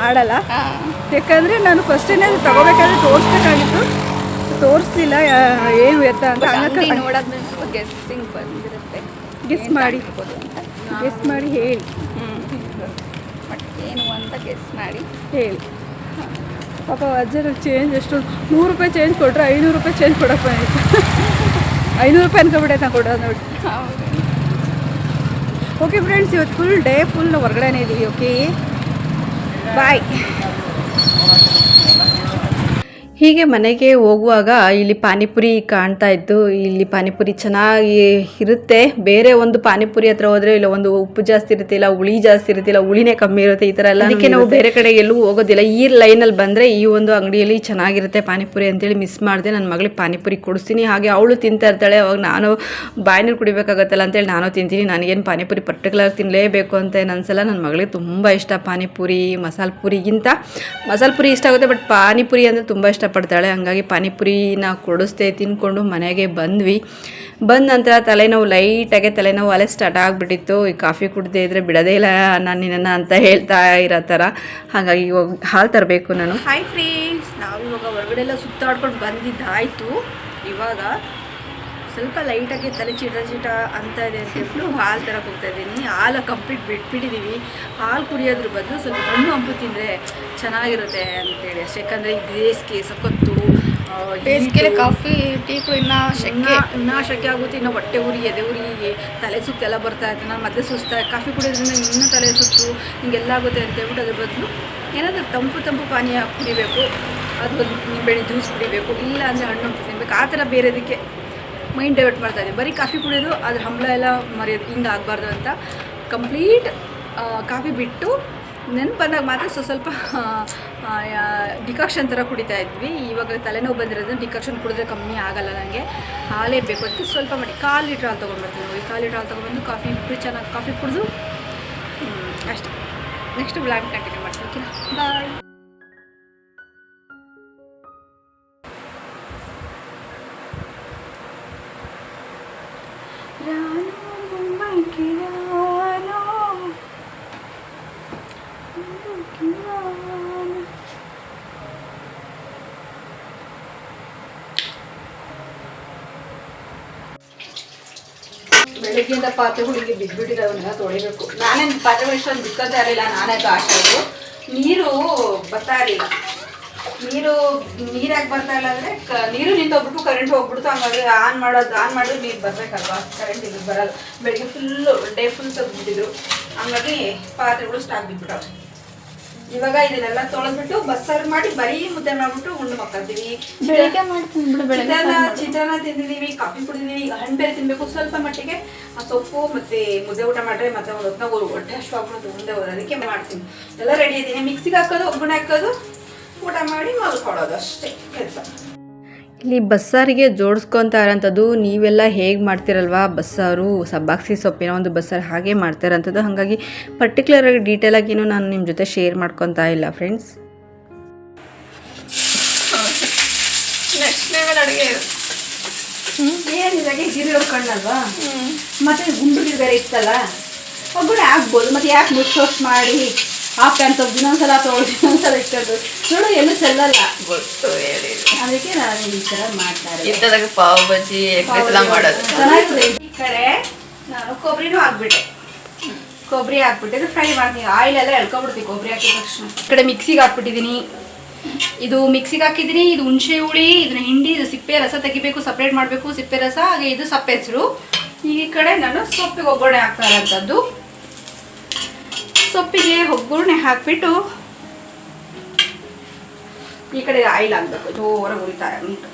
ಮಾಡಲ್ಲ? ಯಾಕಂದರೆ ನಾನು ಫಸ್ಟ್ ಅದು ತಗೋಬೇಕಾದ್ರೆ ತೋರಿಸ್ಬೇಕಾಗಿತ್ತು. ತೋರಿಸ್ಲಿಲ್ಲ ಏನು ಎತ್ತ ಅಂತ ನೋಡಾದ್ಮೇಲೆ ಗೆಸ್ಸಿಂಗ್ ಬಂದಿರುತ್ತೆ. ಗೆಸ್ ಮಾಡಿ. ಗೆಸ್ ಮಾಡಿ ಹೇಳಿ. ಬಟ್ ಏನು ಅಂತ ಗೆಸ್ ಮಾಡಿ. ಹೇಳಿ. ಪಾಪ ಅಜ್ಜರ ಚೇಂಜ್ ಎಷ್ಟು ನೂರು ರೂಪಾಯಿ ಚೇಂಜ್ ಕೊಟ್ಟರೆ ಐನೂರು ರೂಪಾಯಿ ಚೇಂಜ್ ಕೊಡಪ್ಪ ಐನೂರು ರೂಪಾಯಿ ಅನ್ಕೊಬಿಟ್ಟೆ ನಾ ಕೊಡೋದು ನೋಡಿ. ಓಕೆ ಫ್ರೆಂಡ್ಸ್ ಇವತ್ತು ಫುಲ್ ಡೇ ಫುಲ್ ಹೊರಗಡೆನೇ ಇದ್ದೀವಿ ಓಕೆ ಬಾಯ್ Thank you. ಹೀಗೆ ಮನೆಗೆ ಹೋಗುವಾಗ ಇಲ್ಲಿ ಪಾನಿಪುರಿ ಕಾಣ್ತಾ ಇತ್ತು. ಇಲ್ಲಿ ಪಾನಿಪುರಿ ಚೆನ್ನಾಗಿ ಇರುತ್ತೆ. ಬೇರೆ ಒಂದು ಪಾನಿಪುರಿ ಹತ್ರ ಹೋದ್ರೆ ಇಲ್ಲ ಒಂದು ಉಪ್ಪು ಜಾಸ್ತಿ ಇರುತ್ತೆ ಇಲ್ಲ ಹುಳಿ ಜಾಸ್ತಿ ಇರುತ್ತೆ ಇಲ್ಲ ಹುಳಿನೇ ಕಮ್ಮಿ ಇರುತ್ತೆ ಈ ಥರ ಎಲ್ಲ ಅದಕ್ಕೆ ನಾವು ಬೇರೆ ಕಡೆ ಎಲ್ಲೂ ಹೋಗೋದಿಲ್ಲ. ಈ ಲೈನಲ್ಲಿ ಬಂದರೆ ಈ ಒಂದು ಅಂಗಡಿಯಲ್ಲಿ ಚೆನ್ನಾಗಿರುತ್ತೆ ಪಾನಿಪುರಿ ಅಂತೇಳಿ ಮಿಸ್ ಮಾಡಿದೆ. ನನ್ನ ಮಗಳಿಗೆ ಪಾನಿಪುರಿ ಕೊಡಿಸ್ತೀನಿ. ಹಾಗೆ ಅವಳು ತಿಂತಾ ಇರ್ತಾಳೆ. ಅವಾಗ ನಾನು ಬಾಯಿನೀರು ಕುಡಿಬೇಕಾಗತ್ತಲ್ಲ ಅಂತೇಳಿ ನಾನು ತಿಂತೀನಿ. ನನಗೇನು ಪಾನಿಪುರಿ ಪರ್ಟಿಕ್ಯುಲರ್ ತಿನ್ನಲೇಬೇಕು ಅಂತ ಏನು ಅನ್ಸಲ್ಲ ನನ್ನ ಮಗಳಿಗೆ ತುಂಬ ಇಷ್ಟ ಪಾನಿಪುರಿ ಮಸಾಲೆ ಪುರಿಗಿಂತ. ಮಸಾಲ ಪುರಿ ಇಷ್ಟ ಆಗುತ್ತೆ ಬಟ್ ಪಾನಿಪುರಿ ಅಂದರೆ ತುಂಬ ಇಷ್ಟಪಡ್ತಾಳೆ ಹಂಗಾಗಿ ಪಾನಿಪುರಿನ ಕೊಡಿಸ್ದೆ ತಿಂದ್ಕೊಂಡು ಮನೆಗೆ ಬಂದ್ವಿ. ಬಂದ ನಂತರ ತಲೆನೋವು ಲೈಟಾಗೆ ತಲೆನೋವು ಅಲ್ಲೇ ಸ್ಟಾರ್ಟ್ ಆಗಿಬಿಟ್ಟಿತ್ತು. ಈ ಕಾಫಿ ಕುಡ್ದೇ ಇದ್ರೆ ಬಿಡೋದೇ ಇಲ್ಲ ನಾನು ನಿನ್ನನ್ನು ಅಂತ ಹೇಳ್ತಾ ಇರೋ ಥರ. ಹಾಗಾಗಿ ಇವಾಗ ಹಾಲು ತರಬೇಕು ನಾನು. ಹಾಯ್ ಫ್ರೀಸ್ ನಾವು ಇವಾಗ ಹೊರಗಡೆ ಎಲ್ಲ ಸುತ್ತಾಡ್ಕೊಂಡು ಬಂದಿದ್ದಾಯಿತು. ಇವಾಗ ಸ್ವಲ್ಪ ಲೈಟಾಗಿ ತಲೆ ಚೀಟ ಚೀಟ ಅಂತ ಇದೆ ಅಂತ ಹೇಳಿ ಹಾಲು ತರಕ್ಕೆ ಹೋಗ್ತಾ ಇದ್ದೀನಿ. ಹಾಲು ಕಂಪ್ಲೀಟ್ ಬಿಟ್ಬಿಟ್ಟಿದ್ದೀವಿ ಹಾಲು ಕುಡಿಯೋದ್ರ ಬದಲು ಸ್ವಲ್ಪ ಹಣ್ಣು ಹಂಪು ತಿಂದರೆ ಚೆನ್ನಾಗಿರುತ್ತೆ ಅಂತೇಳಿ ಅಷ್ಟೇ. ಯಾಕಂದರೆ ಈ ಬೇಸಿಗೆ ಸಖತ್ತು ಬೇಸಿಗೆ ಬೇಸಿಗೆಲಿ ಕಾಫಿ ಟೀ ಇನ್ನ ಶೆಕೆ. ಇನ್ನ ಶೆಕೆ ಆಗುತ್ತೆ. ಇನ್ನು ಹೊಟ್ಟೆ ಉರಿ ಎದೆ ಉರಿ ತಲೆ ಸುತ್ತೆಲ್ಲ ಬರ್ತಾ ಇತ್ತು ನಾನು ಮತ್ತೆ ಸುಸ್ತಾ ಕಾಫಿ ಕುಡಿಯೋದ್ರಿಂದ ಇನ್ನೂ ತಲೆ ಸುತ್ತು ಹಿಂಗೆಲ್ಲ ಆಗುತ್ತೆ ಅಂತ ಹೇಳ್ಬಿಟ್ಟು ಅದ್ರ ಬದಲು ಏನಾದರೂ ತಂಪು ತಂಪು ಪಾನೀಯ ಕುಡಿಬೇಕು. ಅದು ನಿಂಬೆಹಣ್ಣು ಜ್ಯೂಸ್ ಕುಡಿಬೇಕು. ಇಲ್ಲ ಅಂದರೆ ಹಣ್ಣು ಹಂಪು ತಿನ್ಬೇಕು. ಆ ಥರ ಬೇರೆದಕ್ಕೆ ಮೈಂಡ್ ಡೈವರ್ಟ್ ಮಾಡ್ತಾ ಬರಿ ಬರೀ ಕಾಫಿ ಕುಡಿಯೋದು, ಅದ್ರ ಹಂಬಲ ಎಲ್ಲ ಮರೆಯೋದು, ಹಿಂಗೆ ಆಗಬಾರ್ದು ಅಂತ. ಕಂಪ್ಲೀಟ್ ಕಾಫಿ ಬಿಟ್ಟು ನೆನ್ಪು ಬಂದಾಗ ಮಾತ್ರ ಸ್ವಲ್ಪ ಸ್ವಲ್ಪ ಡಿಕಾಕ್ಷನ್ ಥರ ಕುಡಿತಾ ಇದ್ವಿ. ಇವಾಗ ತಲೆನೋವು ಬಂದಿರೋದ್ರಿಂದ ಡಿಕಾಕ್ಷನ್ ಕುಡಿದ್ರೆ ಕಮ್ಮಿ ಆಗಲ್ಲ ನನಗೆ ಹಾಲೇ ಬೇಕು. ಅದಕ್ಕೆ ಸ್ವಲ್ಪ ಮಾಡಿ, ಕಾಲು ಲೀಟ್ರ್ ಹಾಲು ತೊಗೊಂಡ್ಬರ್ತೀನಿ ನೋಡಿ. ಕಾಲು ಲೀಟ್ರ್ ಹಾಲು ತೊಗೊಂಡ್ಬಂದು ಕಾಫಿ ಇಬ್ಬರು ಚೆನ್ನಾಗಿ ಕಾಫಿ ಕುಡಿದು ಅಷ್ಟೇ. ನೆಕ್ಸ್ಟ್ ಬ್ಲಾಗ್ ಕಂಟಿನ್ಯೂ ಮಾಡ್ತೀನಿ, ಓಕೆನಾ? ಬಾಯ್. ಬೆಳಗ್ಗೆಯಿಂದ ಪಾತ್ರೆಗಳು ಹಿಂಗೆ ಬಿದ್ದುಬಿಟ್ಟಿದ್ದಾವನ್ನೆಲ್ಲ ತೊಳಿಬೇಕು. ನಾನೇನು ಪಾತ್ರೆಗಳು ಇಷ್ಟೊಂದು ಬಿಕ್ಕೋತಾ ಇರಲಿಲ್ಲ, ನಾನೇ ಆಟಾಡೋದು ನೀರು ಬರ್ತಾ ಇರಲಿಲ್ಲ. ನೀರು ನೀರಾಗಿ ಬರ್ತಾ ಇಲ್ಲ ಅಂದ್ರೆ ಕ ನೀರು ನಿಂತೋಗ್ಬಿಟ್ಟು ಕರೆಂಟ್ ಹೋಗ್ಬಿಡ್ತು. ಹಂಗಾಗಿ ಆನ್ ಮಾಡೋದು ಆನ್ ಮಾಡಿದ್ರೆ ನೀರು ಬರಬೇಕಲ್ವಾ? ಕರೆಂಟ್ ಇಲ್ಲಿ ಬರಲ್ಲ. ಬೆಳಿಗ್ಗೆ ಫುಲ್ಲು ಡೇ ಫುಲ್ ತೆಗ್ದುಬಿಟ್ಟಿದ್ರು. ಹಂಗಾಗಿ ಪಾತ್ರೆಗಳು ಸ್ಟಾಕ್ ಬಿದ್ಬಿಟ್ಟವು ಇವಾಗ ಇದನ್ನೆಲ್ಲ ತೊಳೆದ್ಬಿಟ್ಟು ಬಸ್ಸಾರು ಮಾಡಿ ಬರೀ ಮುದ್ದೆ ಮಾಡ್ಬಿಟ್ಟು ಉಂಡು ಮಕ್ಕಳ್ತೀವಿ. ಚಿತ್ರಾನ್ನ ಚಿತ್ರಾನ್ನ ತಿಂದಿದ್ದೀವಿ ಕಾಫಿ ಕುಡಿದೀವಿ ಹಣ್ಣು ಬೇರೆ ತಿನ್ಬೇಕು ಸ್ವಲ್ಪ ಮಟ್ಟಿಗೆ. ಆ ಸೊಪ್ಪು ಮತ್ತೆ ಮುದ್ದೆ ಊಟ ಮಾಡ್ರೆ ಮತ್ತೆ ಒಂದು ಹೊತ್ತಿನ ಊರು ಹೊಟ್ಟೆ ಆಗ್ಬಿಡುತ್ತೆ ಮುಂದೆ ಹೋದ್ರೆ ಅದಕ್ಕೆ ಮಾಡ್ತೀನಿ. ಎಲ್ಲ ರೆಡಿ ಇದ್ದೀನಿ ಮಿಕ್ಸಿಗೆ ಹಾಕೋದು ಒಗ್ಗರಣೆ ಹಾಕೋದು. ಊಟ ಮಾಡಿ ಮಲ್ಕೊಳ್ಳೋದು ಅಷ್ಟೇ ಕೆಲಸ. ಇಲ್ಲಿ ಬಸ್ಸಾರಿಗೆ ಜೋಡಿಸ್ಕೊತಾ ಇರೋಂಥದ್ದು ನೀವೆಲ್ಲ ಹೇಗೆ ಮಾಡ್ತಿರಲ್ವಾ? ಬಸ್ಸಾರು ಸಬ್ಬಾಕ್ಸಿ ಸೊಪ್ಪಿನ ಒಂದು ಬಸ್ಸಾರು ಹಾಗೆ ಮಾಡ್ತಾ ಇರೋಂಥದ್ದು ಹಾಗಾಗಿ ಪರ್ಟಿಕ್ಯುಲರಾಗಿ ಡೀಟೇಲಾಗಿ ಏನು ನಾನು ನಿಮ್ಮ ಜೊತೆ ಶೇರ್ ಮಾಡ್ಕೊತಾ ಇಲ್ಲ ಫ್ರೆಂಡ್ಸ್ ನೆಕ್ಸ್ಟ್ ಲೆವೆಲ್ ಅಡುಗೆ ಏನಿದಾಗೆ ಗಿರಿ ಹೊಡ್ಕೊಂಡಲ್ವಾ ಮತ್ತೆ ಗುಂಡು ಬೇರೆ ಇತ್ತಲ್ಲ? ಒಬ್ಬರು ಆಗ್ಬೋದು ಮತ್ತೆ ಯಾಕೆ ಮುಚ್ಚೋಸ್ ಮಾಡಿ? ಹಾಫ್ ಪ್ಯಾನ್ ತೊಗೊಂಡು ಇನ್ನೊಂದ್ಸಲ ತೊಗೊಳ್ದು ಇನ್ನೊಂದ್ಸಲ ಇಟ್ಕೊಂಡು ನೋಡು ಎಲ್ಲೂ ಚೆಲ್ಲಲ್ಲ ಗೊತ್ತು ಹೇಳಿ. ಅದಕ್ಕೆ ನಾನು ಈ ತರ ಮಾಡ್ತಾರೆ. ಇದ್ದದಾಗ ಪಾವ್ ಬಜ್ಜಿ ಎಲ್ಲ ಮಾಡೋದು. ಚೆನ್ನಾಗಿದೆ ಈ ಕಡೆ ನಾನು ಕೊಬ್ಬರಿನೂ ಹಾಕ್ಬಿಟ್ಟೆ. ಕೊಬ್ಬರಿ ಹಾಕ್ಬಿಟ್ಟು. ಫ್ರೈ ಮಾಡ್ತೀನಿ. ಆಯಿಲ್ ಎಲ್ಲ ಎಳ್ಕೊಬಿಡ್ತೀನಿ ಕೊಬ್ಬರಿ ಹಾಕಿದ ತಕ್ಷಣ. ಈ ಕಡೆ ಮಿಕ್ಸಿಗೆ ಹಾಕ್ಬಿಟ್ಟಿದ್ದೀನಿ. ಇದು ಮಿಕ್ಸಿಗೆ ಹಾಕಿದ್ದೀನಿ. ಇದು ಹುಣಸೆ ಹುಳಿ ಇದನ್ನ ಹಿಂಡಿ ಇದು ಸಿಪ್ಪೆ ರಸ ತೆಗಿಬೇಕು ಸಪ್ರೇಟ್ ಮಾಡಬೇಕು ಸಿಪ್ಪೆ ರಸ ಹಾಗೆ ಇದು ಸಪ್ಪೆ ಹೆಸರು. ಈ ಕಡೆ ನಾನು ಸೊಪ್ಪಿಗೆ ಒಗ್ಗರಣೆ ಹಾಕ್ತಾ ಇರೋಂಥದ್ದು. ಸೊಪ್ಪಿಗೆ ಒಗ್ಗರಣೆ ಹಾಕ್ಬಿಟ್ಟು ಈ ಕಡೆ ಆಯಿಲ್ ಹಾಕ್ಬೇಕು. ಜೋರಾಗಿ ಉರಿತಾರೆ ಉಂಟು.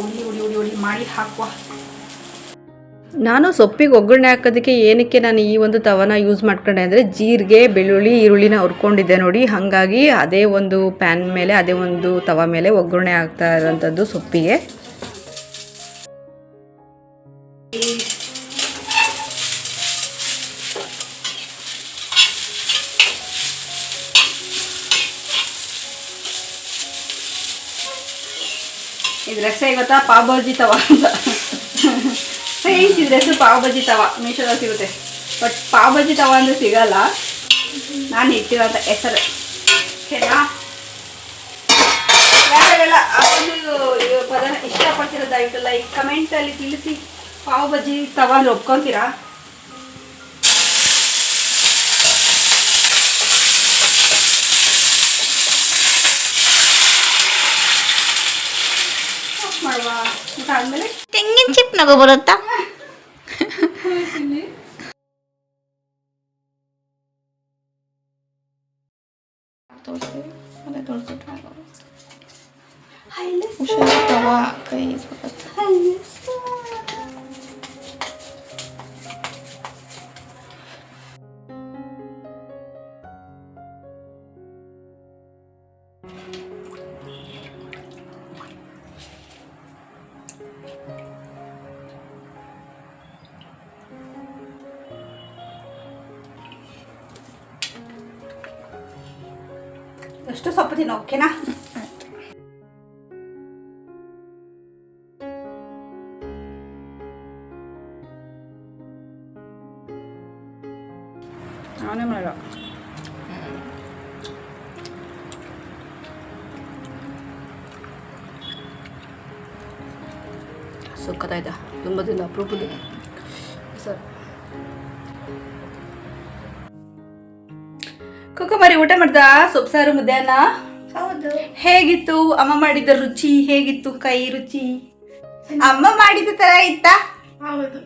ಉಳಿ ಉಳಿ ಉಳಿ ಉಳಿ ಮಾಡಿ ಹಾಕುವ. ನಾನು ಸೊಪ್ಪಿಗೆ ಒಗ್ಗರಣೆ ಹಾಕೋದಕ್ಕೆ ಏನಕ್ಕೆ ನಾನು ಈ ಒಂದು ತವನ ಯೂಸ್ ಮಾಡ್ಕೊಂಡೆ ಅಂದರೆ ಜೀರಿಗೆ ಬೆಳ್ಳುಳ್ಳಿ ಈರುಳ್ಳಿನ ಹುರ್ಕೊಂಡಿದ್ದೆ ನೋಡಿ. ಹಾಗಾಗಿ ಅದೇ ಒಂದು ಪ್ಯಾನ್ ಮೇಲೆ ಅದೇ ಒಂದು ತವ ಮೇಲೆ ಒಗ್ಗರಣೆ ಹಾಕ್ತಾ ಇರೋಂಥದ್ದು ಸೊಪ್ಪಿಗೆ. ರೆಸ್ ಗೊತ್ತಾ ಪಾವ್ ಬಾಜಿ ತವ ಅಂತ ಫ್ರೆಂಡ್ಸ್ ಹೆಸರು ಪಾವ್ ಬಾಜಿ ತವ ಮೀಶೋದಲ್ಲಿ ಸಿಗುತ್ತೆ ಬಟ್ ಪಾವ್ ಬಾಜಿ ತವ ಅಂದ್ರೆ ಸಿಗಲ್ಲ ನಾನು ಇಟ್ಟಿರೋಂಥ ಹೆಸರು ಓಕೆನಾ ಯಾರ್ಯಾರೆಲ್ಲ ಆ ಒಂದು ಪದನ ಇಷ್ಟಪಡ್ತಿರೋ ದಯವಿಟ್ಟು ಲೈಕ್ ಕಮೆಂಟಲ್ಲಿ ತಿಳಿಸಿ ಪಾವ್ ಬಜ್ಜಿ ತವ ಅಂದ್ರೆ ಮಾಡುವ ಊಟ ಆದಮೇಲೆ ತೆಂಗಿನ ಚಿಪ್ ನಗು ಬರುತ್ತಾ? ಎಷ್ಟು ಸೊಪ್ಪು ತಿನ್ನೋ ಓಕೆನಾ ಅವನೇ ಮಾಡೋ ಸುಕ್ಕತ್ತಾಯ್ತಾ ತುಂಬ ದಿನ ಅಪರೂಪದ ಸರ್ ಕುಕ್ಕುಮರಿ ಊಟ ಮಾಡ್ದ? ಸೊಪ್ಸಾರು ಮುದ್ದೆನ ಹೌದು. ಹೇಗಿತ್ತು? ಅಮ್ಮ ಮಾಡಿದ ರುಚಿ ಹೇಗಿತ್ತು? ಕೈ ರುಚಿ? ಅಮ್ಮ ಮಾಡಿದ ತರ ಇತ್ತಾ? ಹೌದು.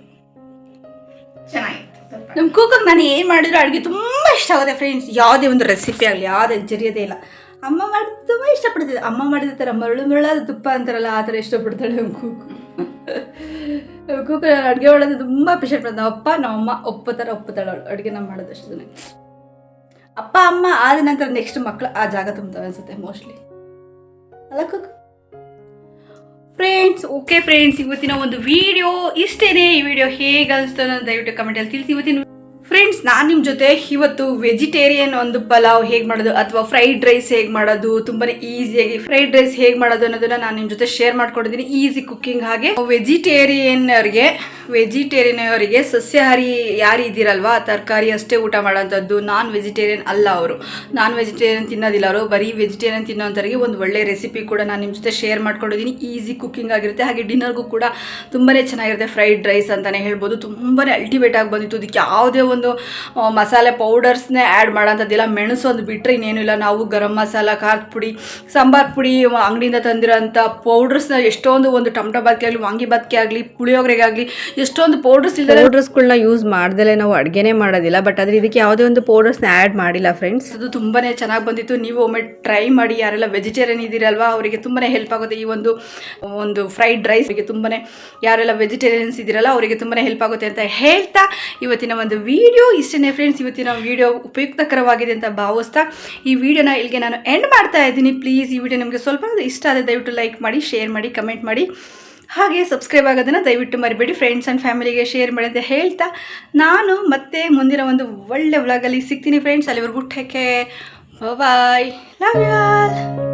ಚೆನ್ನಾಗಿತ್ತು ನಮ್ಮ ಕೂಕಕ್ಕೆ ನಾನು ಏನು ಮಾಡಿದ್ರು ಅಡುಗೆ ತುಂಬ ಇಷ್ಟ ಆಗುತ್ತೆ ಫ್ರೆಂಡ್ಸ್ ಯಾವುದೇ ಒಂದು ರೆಸಿಪಿ ಆಗಲಿ ಯಾವುದೇ ಜರಿಯೋದೇ ಇಲ್ಲ. ಅಮ್ಮ ಮಾಡಿದ ತುಂಬ ಇಷ್ಟಪಡ್ತಿದ್ದೆ. ಅಮ್ಮ ಮಾಡಿದ ಥರ ಮರಳು ಮರಳಾದ ತುಪ್ಪ ಅಂತಾರಲ್ಲ ಆ ಥರ ಇಷ್ಟಪಡ್ತಾಳೆ ನಮ್ಮ ಕೂಕು. ನಮ್ಮ ಕೂಕು ಅಡುಗೆ ಮಾಡೋದು ತುಂಬ ಇಷ್ಟಪಡ್ತಾರೆ ನಮ್ಮ ಅಪ್ಪ ನಮ್ಮಮ್ಮ ಒಪ್ಪತ್ತಾರ ಒಪ್ಪತ್ತಾಳೆ. ಅವಳು ಅಡುಗೆ ನಾವು ಮಾಡೋದು ಅಷ್ಟು ಅಪ್ಪ, ಅಮ್ಮ ಆದ ನಂತರ ನೆಕ್ಸ್ಟ್ ಮಕ್ಕಳು ಆ ಜಾಗ ತುಂಬ್ತವೆ ಅನ್ಸುತ್ತೆ ಮೋಸ್ಟ್ಲಿ ಅಲ್ಲ ಫ್ರೆಂಡ್ಸ್ ಓಕೆ ಫ್ರೆಂಡ್ಸ್ ಇವತ್ತಿನ ಒಂದು ವಿಡಿಯೋ ಇಷ್ಟೇನೆ. ಈ ವಿಡಿಯೋ ಹೇಗೆ ಅನಿಸ್ತು ದಯವಿಟ್ಟು ಕಮೆಂಟಲ್ಲಿ ತಿಳಿಸಿ. ಇವತ್ತಿನ ಫ್ರೆಂಡ್ಸ್ ನಾನು ನಿಮ್ಮ ಜೊತೆ ಇವತ್ತು ವೆಜಿಟೇರಿಯನ್ ಒಂದು ಪಲಾವ್ ಹೇಗೆ ಮಾಡೋದು ಅಥವಾ ಫ್ರೈಡ್ ರೈಸ್ ಹೇಗೆ ಮಾಡೋದು ತುಂಬಾ ಈಸಿಯಾಗಿ ಫ್ರೈಡ್ ರೈಸ್ ಹೇಗೆ ಮಾಡೋದು ಅನ್ನೋದನ್ನ ನಾನು ನಿಮ್ಮ ಜೊತೆ ಶೇರ್ ಮಾಡ್ಕೊಂಡಿದ್ದೀನಿ ಈಸಿ ಕುಕ್ಕಿಂಗ್ ಹಾಗೆ. ವೆಜಿಟೇರಿಯನ್ ಅವರಿಗೆ ವೆಜಿಟೇರಿಯನ್ ಅವರಿಗೆ ಸಸ್ಯಾಹಾರಿ ಯಾರು ಇದ್ದೀರಲ್ವಾ, ತರಕಾರಿ ಅಷ್ಟೇ ಊಟ ಮಾಡೋಂಥದ್ದು. ನಾನ್ ವೆಜಿಟೇರಿಯನ್ ಅಲ್ಲ ಅವರು. ನಾನ್ ವೆಜಿಟೇರಿಯನ್ ತಿನ್ನೋದಿಲ್ಲ ಅವರು. ಬರೀ ವೆಜಿಟೇರಿಯನ್ ತಿನ್ನೋಂಥವ್ರಿಗೆ ಒಂದು ಒಳ್ಳೆ ರೆಸಿಪಿ ಕೂಡ ನಾನು ನಿಮ್ಮ ಜೊತೆ ಶೇರ್ ಮಾಡ್ಕೊಂಡಿದ್ದೀನಿ ಈಸಿ ಕುಕ್ಕಿಂಗ್ ಆಗಿರುತ್ತೆ. ಹಾಗೆ ಡಿನ್ನರ್ಗೂ ಕೂಡ ತುಂಬಾ ಚೆನ್ನಾಗಿರುತ್ತೆ. ಫ್ರೈಡ್ ರೈಸ್ ಅಂತಲೇ ಹೇಳ್ಬೋದು. ತುಂಬಾ ಅಲ್ಟಿಮೇಟ್ ಆಗಿ ಬಂದಿತ್ತು. ಅದಕ್ಕೆ ಯಾವುದೇ ಒಂದು ಮಸಾಲೆ ಪೌಡರ್ಸ್ನೇ ಆ್ಯಡ್ ಮಾಡೋಂಥದ್ದಿಲ್ಲ ಮೆಣಸು ಒಂದು ಬಿಟ್ಟರೆ ಇನ್ನೇನು ಇಲ್ಲ. ನಾವು ಗರಂ ಮಸಾಲ ಖಾರದ ಪುಡಿ ಸಾಂಬಾರ್ ಪುಡಿ ಅಂಗಡಿಯಿಂದ ತಂದಿರೋಂಥ ಪೌಡರ್ಸ್ನ ಎಷ್ಟೊಂದು ಒಂದು ಟೊಮಟೊ ಬಾತ್ಗೆ ಆಗಲಿ ವಾಂಗಿ ಬಾತ್ಗೆ ಆಗಲಿ ಪುಳಿಯೋಗರೆಗಾಗಲಿ ಎಷ್ಟೊಂದು ಪೌಡರ್ಸ್ ಇಲ್ಲ ಪೌಡರ್ಸ್ಗಳನ್ನ ಯೂಸ್ ಮಾಡ್ದಲೇ ನಾವು ಅಡುಗೆನೇ ಮಾಡೋದಿಲ್ಲ. ಬಟ್ ಆದರೆ ಇದಕ್ಕೆ ಯಾವುದೇ ಒಂದು ಪೌಡರ್ಸ್ನ ಆ್ಯಡ್ ಮಾಡಿಲ್ಲ ಫ್ರೆಂಡ್ಸ್ ಅದು ತುಂಬಾ ಚೆನ್ನಾಗಿ ಬಂದಿತ್ತು. ನೀವು ಒಮ್ಮೆ ಟ್ರೈ ಮಾಡಿ ಯಾರೆಲ್ಲ ವೆಜಿಟೇರಿಯನ್ ಇದ್ದೀರಲ್ವಾ ಅವರಿಗೆ ತುಂಬಾ ಹೆಲ್ಪ್ ಆಗುತ್ತೆ. ಈ ಒಂದು ಒಂದು ಫ್ರೈಡ್ ರೈಸ್ಗೆ ತುಂಬಾ ಯಾರೆಲ್ಲ ವೆಜಿಟೇರಿಯನ್ಸ್ ಇದ್ದೀರಲ್ಲ ಅವರಿಗೆ ತುಂಬಾ ಹೆಲ್ಪ್ ಆಗುತ್ತೆ ಅಂತ ಹೇಳ್ತಾ ಇವತ್ತಿನ ಒಂದು ವಿಡಿಯೋ ಇಷ್ಟೇ ಫ್ರೆಂಡ್ಸ್ ಇವತ್ತಿನ ವಿಡಿಯೋ ಉಪಯುಕ್ತಕರವಾಗಿದೆ ಅಂತ ಭಾವಿಸ್ತಾ ಈ ವಿಡಿಯೋನ ಇಲ್ಲಿಗೆ ನಾನು ಎಂಡ್ ಮಾಡ್ತಾ ಇದ್ದೀನಿ. ಪ್ಲೀಸ್ ಈ ವಿಡಿಯೋ ನಿಮಗೆ ಸ್ವಲ್ಪ ಇಷ್ಟ ಆದರೆ ದಯವಿಟ್ಟು ಲೈಕ್ ಮಾಡಿ ಶೇರ್ ಮಾಡಿ ಕಮೆಂಟ್ ಮಾಡಿ. ಹಾಗೆ ಸಬ್ಸ್ಕ್ರೈಬ್ ಆಗೋದನ್ನು ದಯವಿಟ್ಟು ಮರಿಬೇಡಿ ಫ್ರೆಂಡ್ಸ್ ಆ್ಯಂಡ್ ಫ್ಯಾಮಿಲಿಗೆ ಶೇರ್ ಮಾಡಿ ಅಂತ ಹೇಳ್ತಾ ನಾನು ಮತ್ತೆ ಮುಂದಿನ ಒಂದು ಒಳ್ಳೆ ವ್ಲಾಗಲ್ಲಿ ಸಿಗ್ತೀನಿ ಫ್ರೆಂಡ್ಸ್ ಅಲ್ಲಿವರೆಗೂ take bye love you all